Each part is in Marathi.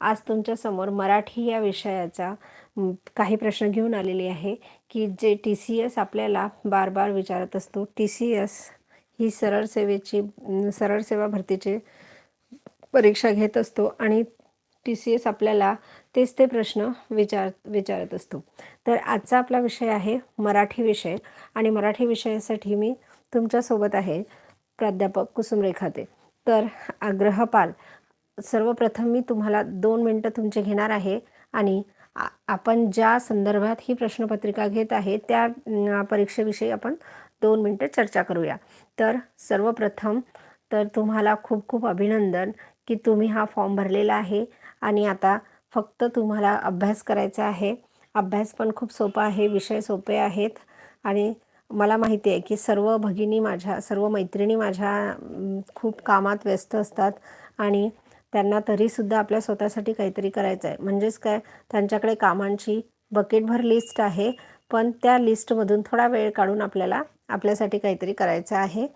आज तुमच्यासमोर मराठी या विषयाचा काही प्रश्न घेऊन आलेली आहे की जे टी सी एस आपल्याला बार बार विचारत असतो. टी सी एस ही सरळ सेवेची सरळ सेवा भरतीची परीक्षा घेत असतो आणि टी सी एस आपल्याला तेच ते प्रश्न विचार विचारत असतो. तर आजचा आपला विषय आहे मराठी विषय आणि मराठी विषयासाठी मी तुमच्यासोबत आहे प्राध्यापक कुसुम रेखाते तर आग्रहपाल सर्वप्रथम मी तुम्हाला दोन मिनटं तुमचे घेणार आहे आणि आपण ज्या संदर्भात ही प्रश्नपत्रिका घेत आहे त्या परीक्षेविषयी आपण दोन मिनटं चर्चा करूया. तर सर्वप्रथम तर तुम्हाला खूप खूप अभिनंदन की तुम्ही हा फॉर्म भरलेला आहे आणि आता फक्त तुम्हाला अभ्यास करायचा आहे. अभ्यास पण खूप सोपा आहे विषय सोपे आहेत आणि मला माहिती आहे की सर्व भगिनी माझ्या सर्व मैत्रिणी माझ्या खूप कामात व्यस्त असतात आणि त्यांना तरीसुद्धा आपल्या स्वतःसाठी काहीतरी करायचं आहे म्हणजेच काय? त्यांच्याकडे कामांची बकेटभर लिस्ट आहे. पण त्या लिस्टमधून थोडा वेळ काढून आपल्याला आपल्यासाठी काहीतरी करायचं आहे.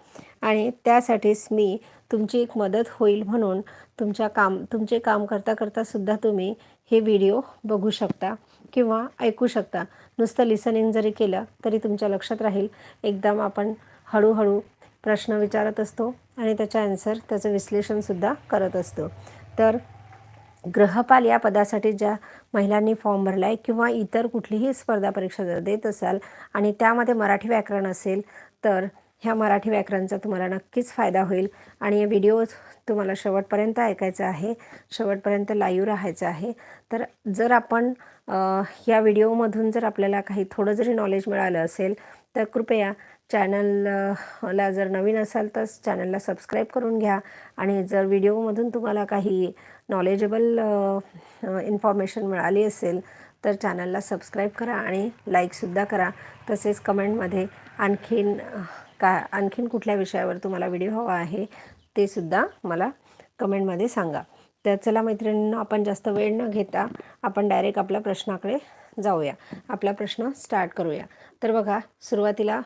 आणि त्यासाठीच मी तुमची एक मदत होईल म्हणून तुमच्या काम तुमचे काम करता करता सुद्धा तुम्ही हे व्हिडिओ बघू शकता किंवा ऐकू शकता. नुसतं लिसनिंग जरी केलं तरी तुमच्या लक्षात राहील. एकदम आपण हळूहळू प्रश्न विचारत असतो आणि त्याच्या ॲन्सर त्याचं विश्लेषणसुद्धा करत असतो. तर गृहपाल या पदासाठी ज्या महिलांनी फॉर्म भरला आहे किंवा इतर कुठलीही स्पर्धा परीक्षा जर देत असाल आणि त्यामध्ये मराठी व्याकरण असेल तर ह्या मराठी व्याकरणचा तुम्हाला नक्कीच फायदा होईल. आणि हे व्हिडिओ तुम्हाला शेवटपर्यंत ऐकायचा आहे शेवटपर्यंत लाईव्ह राहायचं आहे. तर जर आपण या व्हिडिओमधून जर आपल्याला काही थोडं जरी नॉलेज मिळालं असेल तर कृपया चॅनलला जर नवीन असाल तर चॅनलला सबस्क्राईब करून घ्या. आणि जर व्हिडिओमधून तुम्हाला काही नॉलेजेबल इन्फॉर्मेशन मिळाली असेल तर चॅनलला सबस्क्राईब करा आणि लाईकसुद्धा करा. तसेच कमेंटमध्ये आणखीन का आणखीन कुठल्या विषयावर तुम्हाला व्हिडिओ हवा आहे ते सुद्धा मला कमेंटमध्ये सांगा. तर चला मैत्रिणींना आपण जास्त वेळ न घेता आपण डायरेक्ट आपल्या प्रश्नाकडे जाऊया. आपला प्रश्न स्टार्ट करूया. तर बघा सुरुवातीला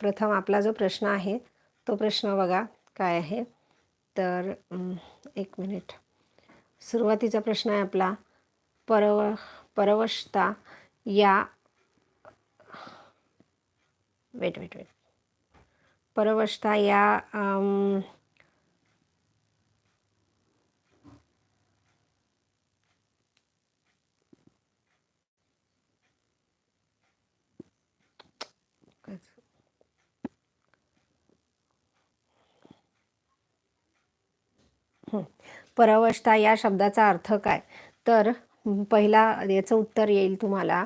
प्रथम आपला जो प्रश्न आहे तो प्रश्न बघा काय आहे. तर एक मिनिट सुरुवातीचा प्रश्न आहे आपला परव परवशता या वेट वेट वेट परवशता या परवशता या शब्दाचा अर्थ काय? तर पहिला याचं उत्तर येईल तुम्हाला.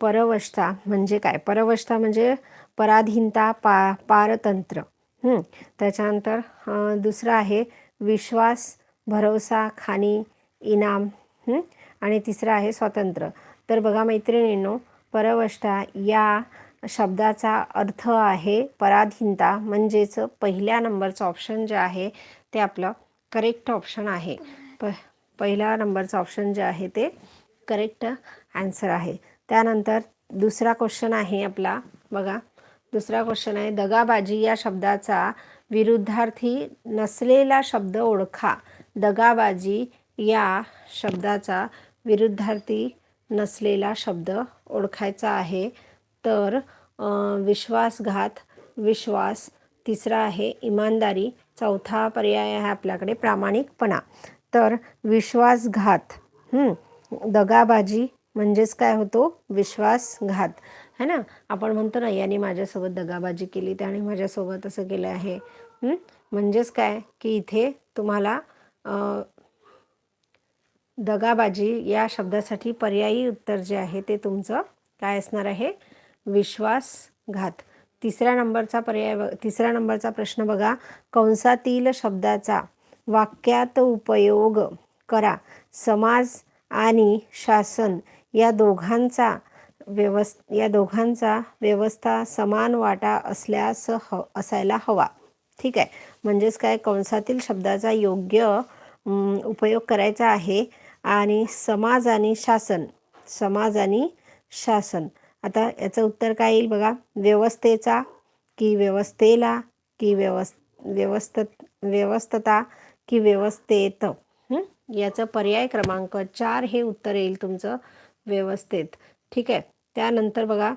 परवशता म्हणजे काय? परवशता म्हणजे पराधीनता पा पारतंत्र. त्याच्यानंतर दुसरं आहे विश्वास भरवसा खाणी इनाम. आणि तिसरं आहे स्वातंत्र्य. तर बघा मैत्रिणींनो परवष्टा या शब्दाचा अर्थ आहे पराधीनता. म्हणजेच पहिल्या नंबरचं ऑप्शन जे आहे ते आपलं करेक्ट ऑप्शन आहे. प पहिल्या नंबरचं ऑप्शन जे आहे ते करेक्ट आन्सर आहे. त्यानंतर दुसरा क्वेश्चन आहे आपला. बघा दुसरा क्वेश्चन आहे दगाबाजी या शब्दाचा विरुद्धार्थी नसलेला शब्द ओळखा. दगाबाजी या शब्दाचा विरुद्धार्थी नसलेला शब्द ओळखायचा आहे. तर विश्वासघात विश्वास. तिसरा आहे इमानदारी. चौथा पर्याय आहे आपल्याकडे प्रामाणिकपणा. तर विश्वासघात दगाबाजी म्हणजेच काय होतो? विश्वासघात. है ना? आपण म्हणतो ना याने माझ्यासोबत दगाबाजी केली त्याने माझ्यासोबत असं केलं आहे. म्हणजेच काय? की इथे तुम्हाला दगाबाजी या शब्दासाठी पर्यायी उत्तर जे आहे ते तुमचं काय असणार आहे? विश्वासघात. तिसऱ्या नंबरचा पर्याय ब- तिसऱ्या नंबरचा प्रश्न बघा. कंसातील शब्दाचा वाक्यात उपयोग करा. समाज आणि शासन या दोघांचा व्यवस् या दोघांचा व्यवस्था समान वाटा असल्यास ह असायला हवा. ठीक आहे? म्हणजेच काय? कंसातील शब्दाचा योग्य उपयोग करायचा आहे. आणि समाज आणि शासन समाज आणि शासन. आता याचं उत्तर काय येईल बघा? व्यवस्थेचा की व्यवस्थेला की व्यवस् व्यवस्थ व्यवस्थता की व्यवस्थेत. याचं पर्याय क्रमांक चार हे उत्तर येईल तुमचं व्यवस्थेत. ठीक आहे? त्यानंतर बघा.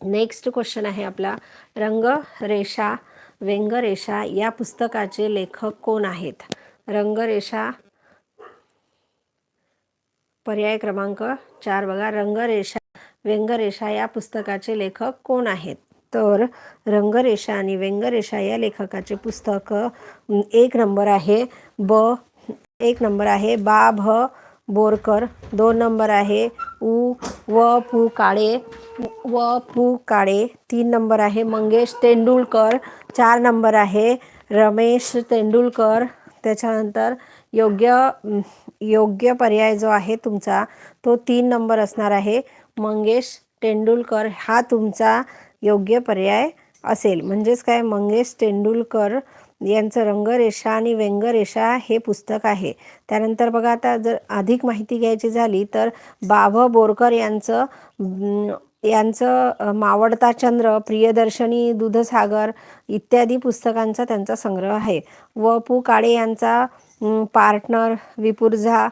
नेक्स्ट क्वेश्चन आहे आपला. रंगरेषा व्यंगरेषा या पुस्तकाचे लेखक कोण आहेत? रंगरेषा पर्याय क्रमांक चार बघा. रंगरेषा व्यंगरेषा या पुस्तकाचे लेखक कोण आहेत? तर रंगरेषा आणि व्यंगरेषा या लेखकाचे पुस्तक एक नंबर आहे ब एक नंबर आहे बा भ बोरकर दोन नंबर आहे उ व पु काळे व पु काळे तीन नंबर आहे मंगेश तेंडुलकर चार नंबर आहे रमेश तेंडुलकर. त्याच्यानंतर योग्य योग्य पर्याय जो आहे तुमचा तो तीन नंबर असणार आहे. मंगेश तेंडुलकर हा तुमचा योग्य पर्याय असेल. म्हणजेच काय? मंगेश तेंडुलकर यांचं रंगरेषा आणि व्यंगरेषा हे पुस्तक आहे. त्यानंतर बघा आता जर अधिक माहिती घ्यायची झाली तर बाभ बोरकर यांचं यांचं मावडता मावळता चंद्र प्रियदर्शनी दूधसागर इत्यादी पुस्तकांचा त्यांचा संग्रह आहे. व पु. काळे यांचा पार्टनर विपुर्झा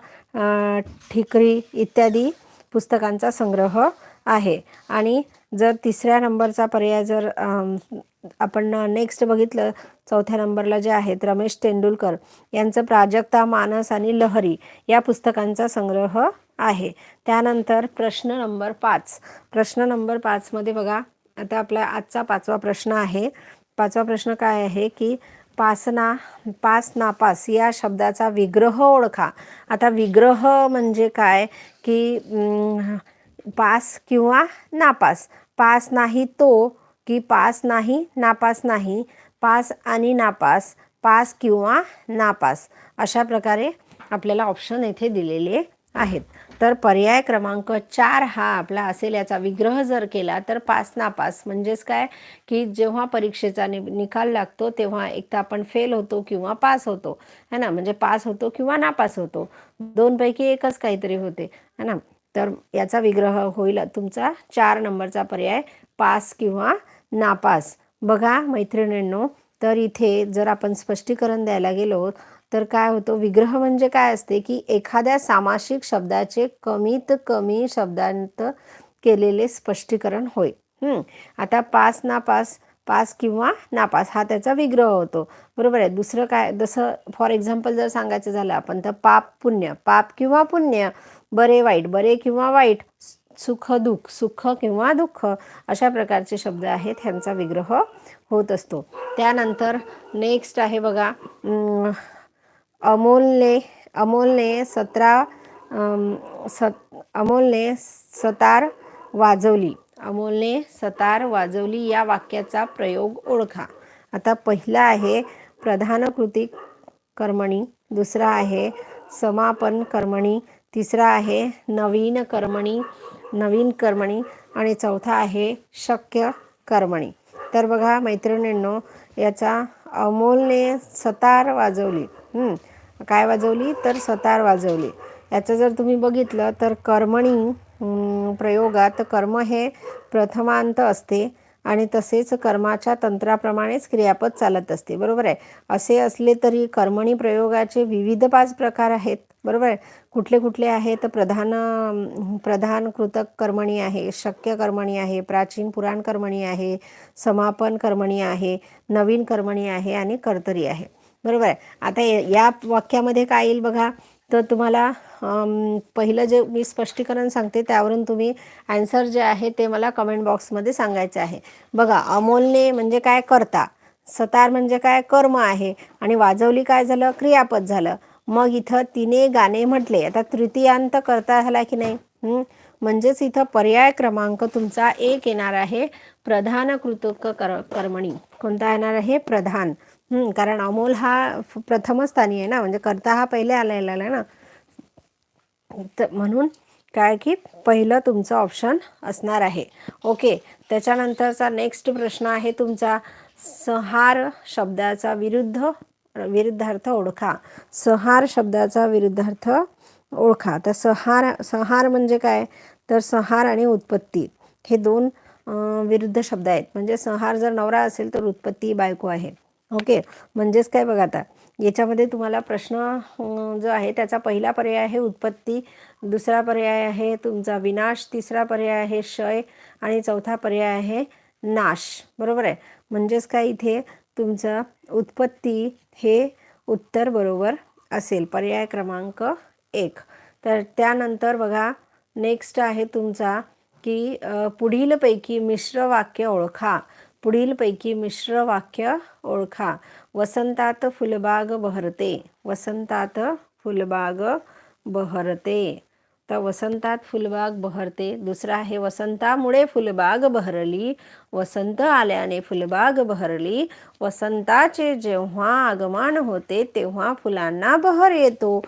ठिकरी इत्यादी पुस्तकांचा संग्रह आहे. आणि जर तिसऱ्या नंबरचा पर्याय जर आपण नेक्स्ट बघितलं चौथ्या नंबरला जे आहेत रमेश तेंडुलकर यांचं प्राजक्ता मानस आणि लहरी या पुस्तकांचा संग्रह आहे. त्यानंतर प्रश्न नंबर पाच. प्रश्न नंबर पाचमध्ये बघा आता आपला आजचा पाचवा प्रश्न आहे. पाचवा प्रश्न काय आहे की पासना पास नापास या शब्दाचा विग्रह ओळखा. आता विग्रह म्हणजे काय? की पास किंवा नापास. पास नाही तो की पास नाही नापास नाही. पास आणि नापास पास किंवा नापास अशा प्रकारे आपल्याला ऑप्शन येथे दिलेले आहेत. तर पर्याय क्रमांक चार हा आपला असेल याचा विग्रह जर केला तर पास नापास म्हणजेच काय? की जेव्हा परीक्षेचा नि निकाल लागतो तेव्हा एक तर आपण फेल होतो किंवा पास होतो. है ना? म्हणजे पास होतो किंवा नापास होतो. दोनपैकी एकच काहीतरी होते. है ना? तर याचा विग्रह होईल तुमचा चार नंबरचा पर्याय पास किंवा नापास बघा मैत्रिणींनो तर इथे जर आपण स्पष्टीकरण द्यायला गेलो तर काय होतं? विग्रह म्हणजे काय असते की एखाद्या सामासिक शब्दाचे कमीत कमी शब्दांत केलेले स्पष्टीकरण होय. आता पास नापास पास किंवा नापास हा त्याचा विग्रह होतो. बरोबर आहे? दुसरं काय? जसं फॉर एक्झाम्पल जर सांगायचं झालं आपण तर पाप पुण्य. पाप किंवा पुण्य बरे वाईट. बरे किंवा वाईट सुख दुःख. सुख किंवा दुःख अशा प्रकारचे शब्द आहेत ह्यांचा विग्रह होत असतो. त्यानंतर नेक्स्ट आहे बघा अमोलने अमोलने सतरा सत अमोलने सतार वाजवली. अमोलने सतार वाजवली या वाक्याचा प्रयोग ओळखा. आता पहिला आहे प्रधान कृती कर्मणी दुसरा आहे समापन कर्मणी तिसरा आहे नवीन कर्मणी नवीन कर्मणी आणि चौथा आहे शक्य कर्मणी. तर बघा मैत्रिणींनो याचा अमोलने सतार वाजवली. काय वाजवली? तर सतार वाजवली. याचं जर तुम्ही बघितलं तर कर्मणी प्रयोगात कर्म हे प्रथमांत असते आणि तसेच कर्माच्या तंत्राप्रमाणेच क्रियापद चालत असते. बरोबर आहे? असे असले तरी कर्मणी प्रयोगाचे विविध पाच प्रकार आहेत. बरोबर आहे? कुठले कुठले आहेत? प्रधान प्रधान कृतक कर्मणी आहे शक्य कर्मणी आहे प्राचीन पुराण कर्मणी आहे समापन कर्मणी आहे नवीन कर्मणी आहे आणि कर्तरी आहे. बरोबर आहे. आता या- वाक्यामध्ये काय येईल बघा. तर तुम्हाला पहिलं जे मी स्पष्टीकरण सांगते त्यावरून तुम्ही ॲन्सर जे आहे ते मला कमेंट बॉक्समध्ये सांगायचं आहे. बघा अमोलने म्हणजे काय करता? सतार म्हणजे काय? कर्म आहे. आणि वाजवली काय झालं? क्रियापद झालं. मग इथं तिने गाणे म्हटले. आता तृतीयांत करता झाला की नाही? म्हणजेच इथं पर्याय क्रमांक तुमचा एक येणार आहे. प्रधान कृतक कर कर्मणी. कोणता येणार आहे? प्रधान. कारण अमोल हा फ- स्थानी आहे ना म्हणजे करता हा पहिले आलेला आहे ना. तर म्हणून काय की पहिलं तुमचं ऑप्शन असणार आहे. ओके त्याच्यानंतरचा नेक्स्ट प्रश्न आहे तुमचा. संहार शब्दाचा विरुद्ध विरुद्धार्थ ओळखा. संहार शब्दाचा विरुद्धार्थ ओळखा. तर संहार संहार म्हणजे काय? तर संहार आणि उत्पत्ती. हे दोन विरुद्ध शब्द आहेत. म्हणजे संहार जर नवरा असेल तर उत्पत्ती बायको आहे. ओके. म्हणजेच काय बघा आता याच्यामध्ये तुम्हाला प्रश्न जो आहे त्याचा पहिला पर्याय आहे उत्पत्ती दुसरा पर्याय आहे तुमचा विनाश तिसरा पर्याय आहे क्षय आणि चौथा पर्याय आहे नाश. बरोबर आहे? म्हणजेच काय इथे? तुमचं उत्पत्ती हे उत्तर बरोबर असेल. पर्याय क्रमांक एक. तर त्यानंतर बघा नेक्स्ट आहे तुमचा की पुढीलपैकी मिश्र वाक्य ओळखा. पुढीलपैकी मिश्र वाक्य ओळखा. वसंतात फुलबाग बहरते. वसंतात फुलबाग बहरते. तर वसंतात फुलबाग बहरते. दुसरा आहे वसंतामुळे फुलबाग बहरली. वसंत आल्याने फुलबाग बहरली. वसंताचे जेव्हा आगमन होते तेव्हा फुलांना बहर येतो.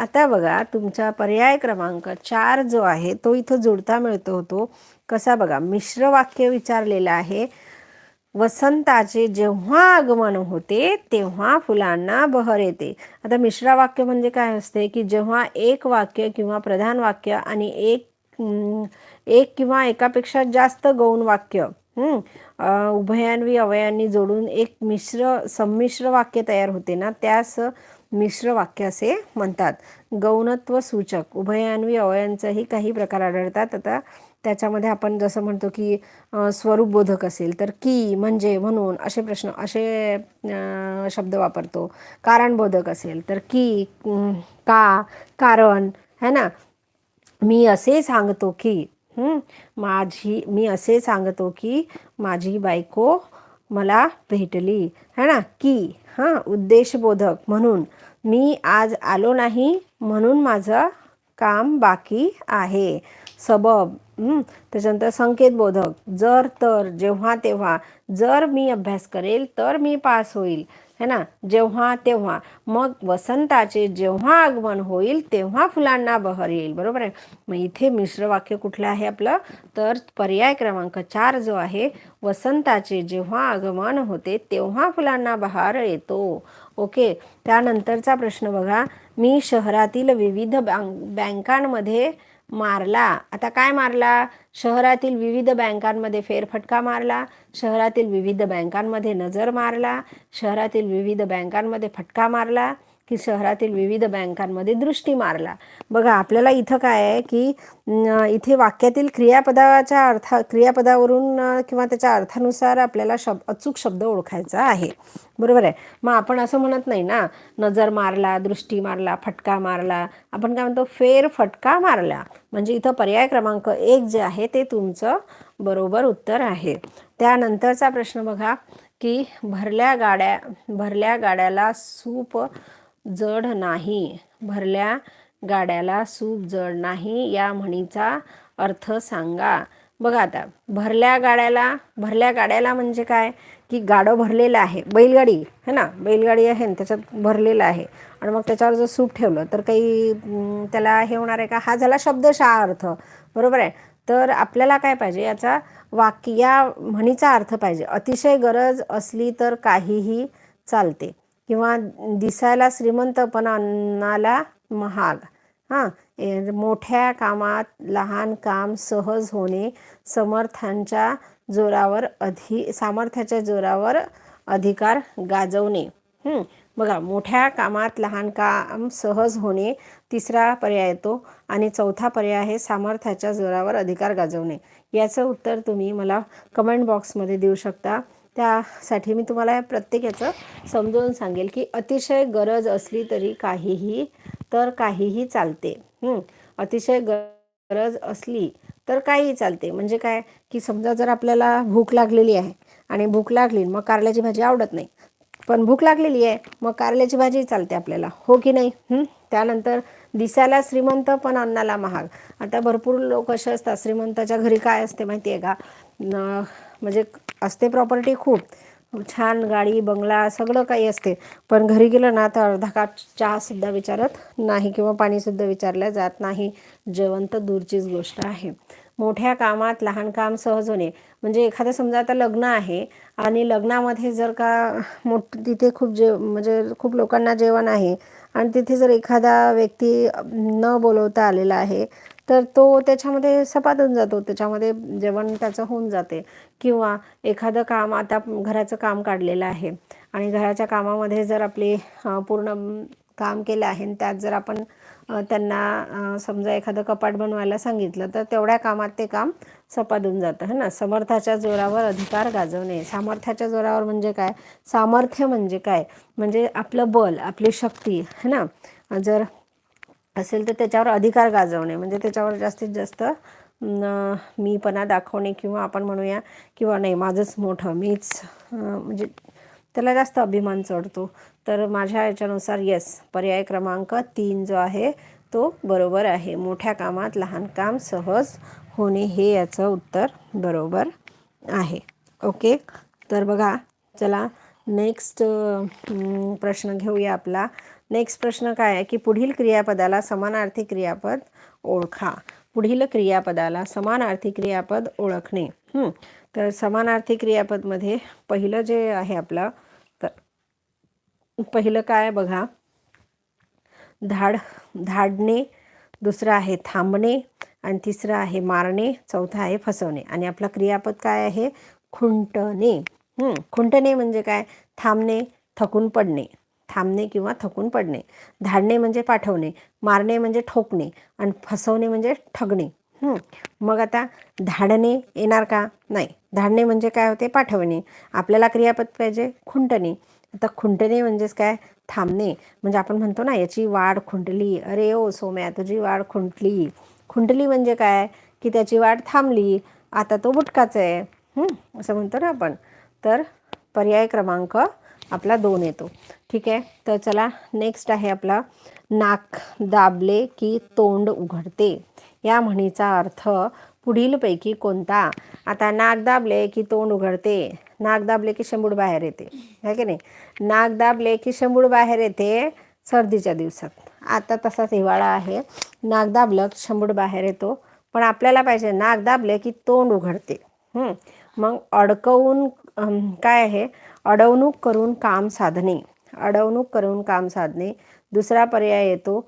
आता बघा तुमचा पर्याय क्रमांक चार जो आहे तो इथं जुळता मिळतो होतो. कसा बघा मिश्र वाक्य विचारलेलं आहे. वसंताचे जेव्हा आगमन होते तेव्हा फुलांना बहर येते. आता मिश्रा वाक्य म्हणजे काय असते की जेव्हा एक वाक्य किंवा प्रधान वाक्य आणि एक एक किंवा एकापेक्षा जास्त गौण वाक्य उभयान्वी अवयांनी जोडून एक मिश्र संमिश्र वाक्य तयार होते ना त्यास मिश्र वाक्य असे म्हणतात. गौणत्व सूचक उभयान्वी अवयांचाही काही प्रकार आढळतात. आता त्याच्यामध्ये आपण जसं म्हणतो की स्वरूपबोधक असेल तर की म्हणजे म्हणून असे प्रश्न असे शब्द वापरतो. कारणबोधक असेल तर की का कारण है ना? मी असे सांगतो की माझी मी असे सांगतो की माझी बायको मला भेटली है ना? की हां उद्देशबोधक म्हणून. मी आज आलो नाही म्हणून माझं काम बाकी आहे. सबब त्याच्यानंतर त्याच्यानंतर संकेतबोधक. जर तर जेव्हा तेव्हा. जर मी अभ्यास करेल तर मी पास होईल. है ना? जेव्हा तेव्हा. मग वसंताचे जेव्हा आगमन होईल तेव्हा फुलांना बहर येईल. बरोबर आहे? मग इथे मिश्र वाक्य कुठलं आहे आपलं? तर पर्याय क्रमांक चार जो आहे वसंताचे जेव्हा आगमन होते तेव्हा फुलांना बहार येतो. ओके? त्यानंतरचा प्रश्न बघा. मी शहरातील विविध बँक बँकांमध्ये मारला. आता काय मारला? शहरातील विविध बँकांमध्ये फेरफटका मारला. शहरातील विविध बँकांमध्ये नजर मारला. शहरातील विविध बँकांमध्ये फटका मारला. की शहरातील विविध बँकांमध्ये दृष्टी मारला. बघा आपल्याला इथं काय आहे की इथे वाक्यातील क्रियापदाच्या अर्थ क्रियापदावरून किंवा त्याच्या अर्थानुसार आपल्याला शब अचूक शब्द ओळखायचा आहे. बरोबर आहे? मग आपण असं म्हणत नाही ना नजर मारला दृष्टी मारला फटका मारला. आपण काय म्हणतो? फेर फटका मारला. म्हणजे इथं पर्याय क्रमांक एक जे आहे ते तुमचं बरोबर उत्तर आहे. त्यानंतरचा प्रश्न बघा की भरल्या गाड्या भरल्या गाड्याला सूप जड नाही. भरल्या गाड्याला सूप जड नाही या म्हणीचा अर्थ सांगा. बघा आता भरल्या गाड्याला भरल्या गाड्याला म्हणजे काय? की गाडं भरलेलं आहे. बैलगाडी है ना? बैलगाडी आहे ना त्याच्यात भरलेलं आहे. आणि मग त्याच्यावर जर सूप ठेवलं तर काही त्याला हे होणार आहे का? हा झाला शब्दशा अर्थ. बरोबर आहे? तर आपल्याला काय पाहिजे? याचा वाक्य या म्हणीचा अर्थ पाहिजे. अतिशय गरज असली तर काहीही चालते. किंवा दिसायला श्रीमंत पण अन्नाला महाग. हां मोठ्या कामात लहान काम सहज होणे समर्थांच्या जोरावर अधि सामर्थ्याच्या जोरावर अधिकार गाजवणे. बघा मोठ्या कामात लहान काम सहज होणे तिसरा पर्याय येतो आणि चौथा पर्याय आहे सामर्थ्याच्या जोरावर अधिकार गाजवणे. याचं उत्तर तुम्ही मला कमेंट बॉक्समध्ये देऊ शकता. त्यासाठी मी तुम्हाला या प्रत्येक याचं समजावून सांगेल की अतिशय गरज असली तरी काहीही तर काहीही चालते. अतिशय गरज असली तर काहीही चालते. म्हणजे काय? की समजा जर आपल्याला भूक लागलेली आहे आणि भूक लागली मग कारल्याची भाजी आवडत नाही. पण भूक लागलेली आहे मग कारल्याची भाजी चालते आपल्याला. हो की नाही? त्यानंतर दिसायला श्रीमंत पण अन्नाला महाग. आता भरपूर लोक असे असतात श्रीमंताच्या घरी काय असते माहिती आहे का म्हणजे असते प्रॉपर्टी खूप. छान गाडी बंगला सगळं काही असते. पण घरी गेलं ना तर अर्धा काप चहासुद्धा विचारत नाही किंवा पाणीसुद्धा विचारलं जात नाही. जेवण तर दूरचीच गोष्ट आहे. मोठ्या कामात लहान काम सहज होणे. म्हणजे एखादं समजा आता लग्न आहे आणि लग्नामध्ये जर का मोठ तिथे खूप जे म्हणजे खूप लोकांना जेवण आहे आणि तिथे जर एखादा व्यक्ती न बोलवता आलेला आहे तर तो त्याच्यामध्ये सपाटून जातो. त्याच्यामध्ये जेवण त्याचं होऊन जाते. किंवा एखादं काम आता घराचं काम काढलेलं आहे. आणि घराच्या कामामध्ये जर आपले पूर्ण काम केलं आहे आणि त्यात जर आपण त्यांना समजा एखादं कपाट बनवायला सांगितलं तर तेवढ्या कामात ते काम सपादून जातं है ना? समर्थाच्या जोरावर अधिकार गाजवणे. सामर्थ्याच्या जोरावर म्हणजे काय? सामर्थ्य म्हणजे काय? म्हणजे आपलं बल आपली शक्ती है ना? जर असेल तर त्याच्यावर अधिकार गाजवणे. म्हणजे त्याच्यावर जास्तीत जास्त मीपणा दाखवणे किंवा आपण म्हणूया किंवा नाही माझंच मोठं मीच म्हणजे त्याला जास्त अभिमान चढतो. तर माझ्या याच्यानुसार येस पर्याय क्रमांक तीन जो आहे तो बरोबर आहे. मोठ्या कामात लहान काम सहज होणे हे याचं उत्तर बरोबर आहे. ओके? तर बघा चला नेक्स्ट प्रश्न घेऊया आपला. नेक्स्ट प्रश्न काय आहे की पुढील क्रियापदाला समानार्थी क्रियापद ओळखा. पुढील क्रियापदाला समानार्थी क्रियापद ओळखणे. तर समानार्थी क्रियापदमध्ये पहिलं जे आहे आपलं तर पहिलं काय बघा? धाड धाडणे दुसरं आहे थांबणे आणि तिसरं आहे मारणे चौथं आहे फसवणे. आणि आपला क्रियापद काय आहे? खुंटणे. खुंटणे म्हणजे काय? थांबणे थकून पडणे. थांबणे किंवा थकून पडणे. धाडणे म्हणजे पाठवणे मारणे म्हणजे ठोकणे आणि फसवणे म्हणजे ठगणे. मग आता धाडणे येणार का? नाही. धाडणे म्हणजे काय होते? पाठवणे. आपल्याला क्रियापद पाहिजे खुंटणे. आता खुंटणे म्हणजेच काय? थांबणे. म्हणजे आपण म्हणतो ना याची वाढ खुंटली. अरे ओ सोम्या तुझी वाढ खुंटली. खुंटली म्हणजे काय? की त्याची वाढ थांबली. आता तो बुटकाच आहे. असं म्हणतो ना आपण. तर पर्याय क्रमांक आपला दोन येतो. ठीक आहे? तर चला नेक्स्ट आहे आपला नाक दाबले की तोंड उघडते. या म्हणीचा अर्थ पुढीलपैकी कोणता? आता नाक दाबले की तोंड उघडते. नाक दाबले की शंभूड बाहेर येते. आहे की नाही? नाक दाबले की शंभूड बाहेर येते सर्दीच्या दिवसात. आता तसाच हिवाळा आहे. नाक दाबलं की शंभूड बाहेर येतो. पण आपल्याला पाहिजे नाक दाबले की तोंड उघडते. मग अडकवून काय आहे? अडवणूक करून काम साधणे. अडवणूक करून काम साधणे. दुसरा पर्याय येतो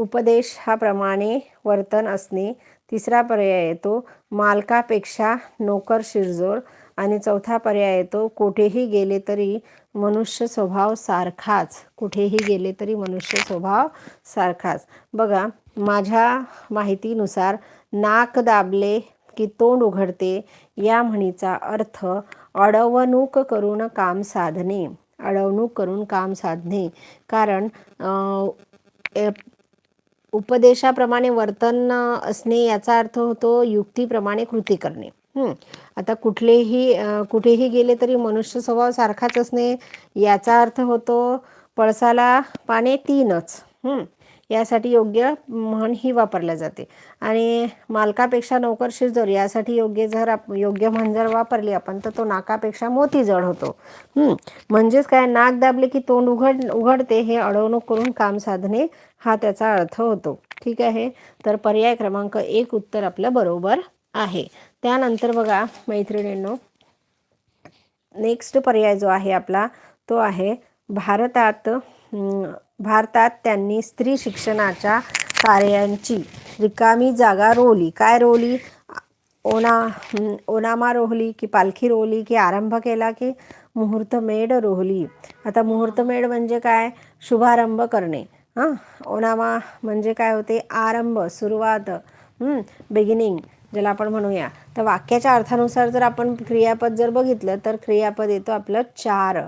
उपदेश हा प्रमाणे वर्तन असणे. तिसरा पर्याय येतो मालकापेक्षा नोकर शिरजोर. आणि चौथा पर्याय येतो कुठेही गेले तरी मनुष्य स्वभाव सारखाच. कुठेही गेले तरी मनुष्य स्वभाव सारखाच. बघा माझ्या माहितीनुसार नाक दाबले की तोंड उघडते या म्हणीचा अर्थ अडवणूक करून काम साधणे अडवणूक करून काम साधणे. कारण उपदेशाप्रमाणे वर्तन असणे याचा अर्थ होतो युक्तीप्रमाणे कृती करणे. आता कुठलेही कुठेही गेले तरी मनुष्य स्वभाव सारखाच असणे याचा अर्थ होतो पळसाला पाने तीनच. यासाठी योग्य म्हण ही वापरल्या जाते. आणि मालकापेक्षा नोकर शिरजोर यासाठी योग्य जर आप योग्य म्हण जर वापरली आपण तर तो नाकापेक्षा मोती जड होतो. म्हणजेच काय नाक दाबले की तोंड उघड उघडते हे अडवणूक करून काम साधणे हा त्याचा अर्थ होतो. ठीक आहे? तर पर्याय क्रमांक एक उत्तर आपलं बरोबर आहे. त्यानंतर बघा मैत्रिणींनो नेक्स्ट पर्याय जो आहे आपला तो आहे भारतात भारतात त्यांनी स्त्री शिक्षणाच्या कार्यांची रिकामी जागा रोवली. काय रोवली? ओना ओनामा रोहली की पालखी रोवली की आरंभ केला की मुहूर्तमेढ रोवली? आता मुहूर्तमेढ म्हणजे काय? शुभारंभ करणे. हां? ओनामा म्हणजे काय होते? आरंभ सुरुवात बिगिनिंग ज्याला आपण म्हणूया. तर वाक्याच्या अर्थानुसार जर आपण क्रियापद जर बघितलं तर क्रियापद येतो आपलं चार.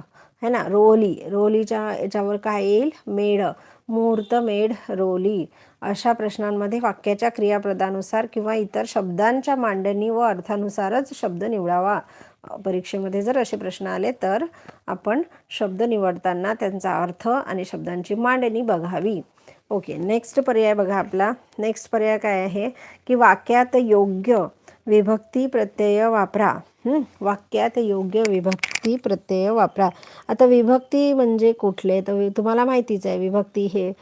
है ना? रोली. रोलीच्या याच्यावर काय येईल? मेढ. मुहूर्त मेढ रोली. अशा प्रश्नांमध्ये वाक्याच्या क्रियापदानुसार किंवा इतर शब्दांच्या मांडणी व अर्थानुसारच शब्द निवडावा. परीक्षेमध्ये जर असे प्रश्न आले तर आपण शब्द निवडताना त्यांचा अर्थ आणि शब्दांची मांडणी बघावी. ओके नेक्स्ट पर्याय बघा आपला. नेक्स्ट पर्याय काय आहे? की वाक्यात योग्य विभक्ती प्रत्यय वापरा. वाक्यात योग्य विभक्ती प्रत्यय वापरा. आता विभक्ती म्हणजे कुठले? तर तुम्हाला माहितीच आहे विभक्ती हे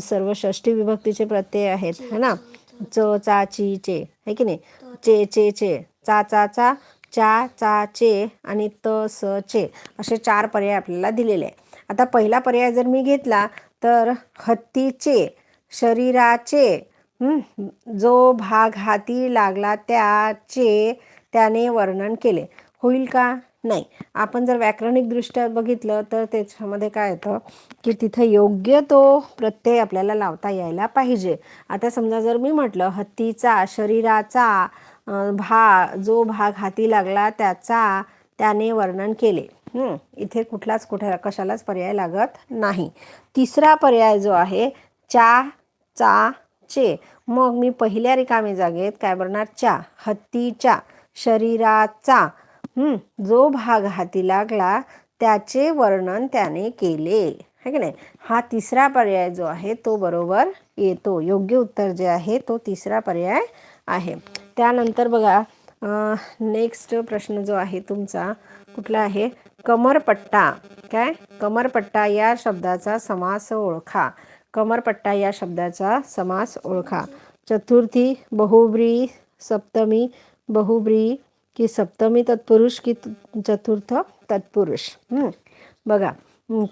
सर्व षष्टी विभक्तीचे प्रत्यय आहेत है ना? च चा ची चे है की नाही? चे चे चे चा चा चा चा चा चे आणि त स चे असे चार पर्याय आपल्याला दिलेले आहे आता पहिला पर्याय जर मी घेतला तर हत्तीचे शरीराचे जो भाग हाती लागला त्याचे त्याने वर्णन केले. होईल का? नाही. आपण जर व्याकरणिकदृष्ट्या बघितलं तर त्याच्यामध्ये काय येतं की तिथं योग्य तो प्रत्यय आपल्याला लावता यायला पाहिजे. आता समजा जर मी म्हटलं हत्तीचा शरीराचा भा जो भाग हाती लागला त्याचा त्याने वर्णन केले. इथे कुठलाच कुठे कशालाच पर्याय लागत नाही. तिसरा पर्याय जो आहे चा चा चे. मग मी पहिल्या रिकामी जागेत काय बनणार चा. हत्तीच्या. शरीराचा जो भाग हाती लागला त्याचे वर्णन त्याने केले. है की नाही? हा तिसरा पर्याय जो आहे तो बरोबर येतो. योग्य उत्तर जे आहे तो तिसरा पर्याय आहे. त्यानंतर बघा नेक्स्ट प्रश्न जो आहे तुमचा कुठला आहे? कमरपट्टा. काय? कमरपट्टा या शब्दाचा समास ओळखा. कमरपट्टा या शब्दाचा समास ओळखा. चतुर्थी बहुब्री सप्तमी बहुब्री की सप्तमी तत्पुरुष की चतुर्थ तत्पुरुष. बघा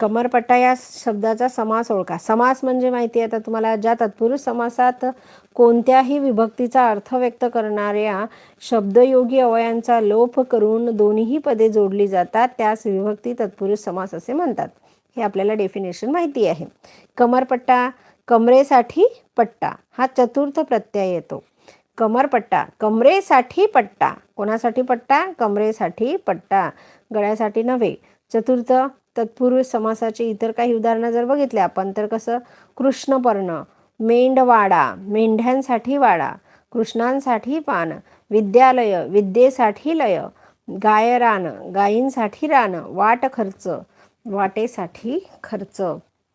कमरपट्टा या शब्दाचा समास ओळखा. समास म्हणजे माहिती आहे आता तुम्हाला ज्या तत्पुरुष समासात कोणत्याही विभक्तीचा अर्थ व्यक्त करणाऱ्या शब्दयोगी अवयांचा लोप करून दोन्हीही पदे जोडली जातात त्यास विभक्ती तत्पुरुष समास असे म्हणतात. हे आपल्याला डेफिनेशन माहिती आहे. कमरपट्टा कमरेसाठी पट्टा हा चतुर्थ प्रत्यय येतो. कमरपट्टा कमरेसाठी पट्टा. कोणासाठी पट्टा? कमरेसाठी पट्टा. गळ्यासाठी नव्हे. चतुर्थ तत्पुरुष समासाचे इतर काही उदाहरणं जर बघितले आपण तर कसं? कृष्णपर्ण मेंढवाडा मेंढ्यांसाठी वाडा कृष्णांसाठी पान विद्यालय विद्येसाठी लय गायरान गायींसाठी रान वाट खर्च वाटेसाठी खर्च.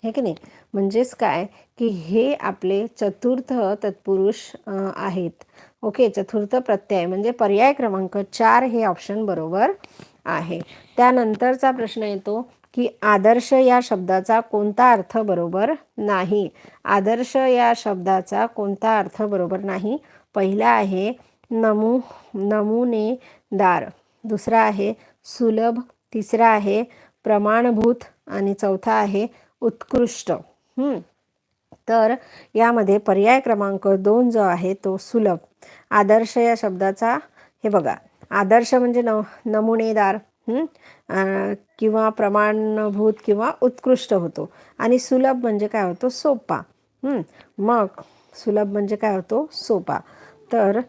हे की नाही? म्हणजेच काय? की हे आपले चतुर्थ तत्पुरुष आहेत. ओके? चतुर्थ प्रत्यय म्हणजे पर्याय क्रमांक चार हे ऑप्शन बरोबर आहे. त्यानंतरचा प्रश्न येतो की आदर्श या शब्दाचा कोणता अर्थ बरोबर नाही? आदर्श या शब्दाचा कोणता अर्थ बरोबर नाही? पहिला आहे नमू नमुनेदार. दुसरा आहे सुलभ. तिसरा आहे प्रमाणभूत. आणि चौथा आहे उत्कृष्ट. तर यामध्ये पर्याय क्रमांक दोन जो आहे तो सुलभ. आदर्श या शब्दाचा हे बघा आदर्श म्हणजे न नमुनेदार किंवा प्रमाणभूत किंवा उत्कृष्ट होतो. आणि सुलभ म्हणजे काय होतो? सोपा. मग सुलभ म्हणजे काय होतो? सोपा. तर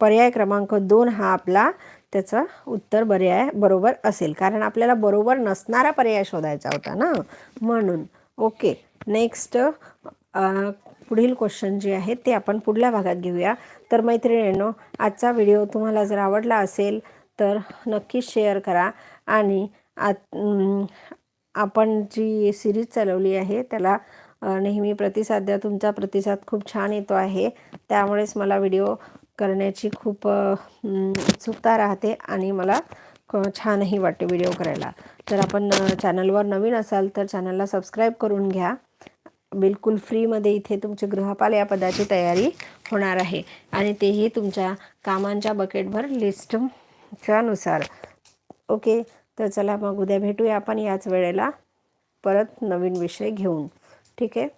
पर्याय क्रमांक दोन हा आपला त्याचं उत्तर पर्याय बरोबर असेल. कारण आपल्याला बरोबर नसणारा पर्याय शोधायचा होता ना? म्हणून. ओके नेक्स्ट पुढील क्वेश्चन जे आहे ते आपण पुढल्या भागात घेऊया. तर मैत्रिणींनो आजचा व्हिडिओ तुम्हाला जर आवडला असेल तर नक्कीच शेअर करा आणि आत आपण जी सिरीज चालवली आहे त्याला नेहमी प्रतिसाद द्या. तुमचा प्रतिसाद खूप छान येतो आहे. त्यामुळेच मला व्हिडिओ करण्याची खूप उत्सुकता राहते आणि मला छानही वाटते व्हिडिओ करायला. जर आपण चॅनलवर नवीन असाल तर चॅनलला सबस्क्राईब करून घ्या. बिलकुल फ्रीमध्ये इथे तुमची गृहपाल या पदाची तयारी होणार आहे. आणि तेही तुमच्या कामांच्या बकेटभर लिस्टच्या नुसार. ओके तर चला मग उद्या भेटूया आपण याच वेळेला. परत नवीन विषय घेऊन. ठीक आहे?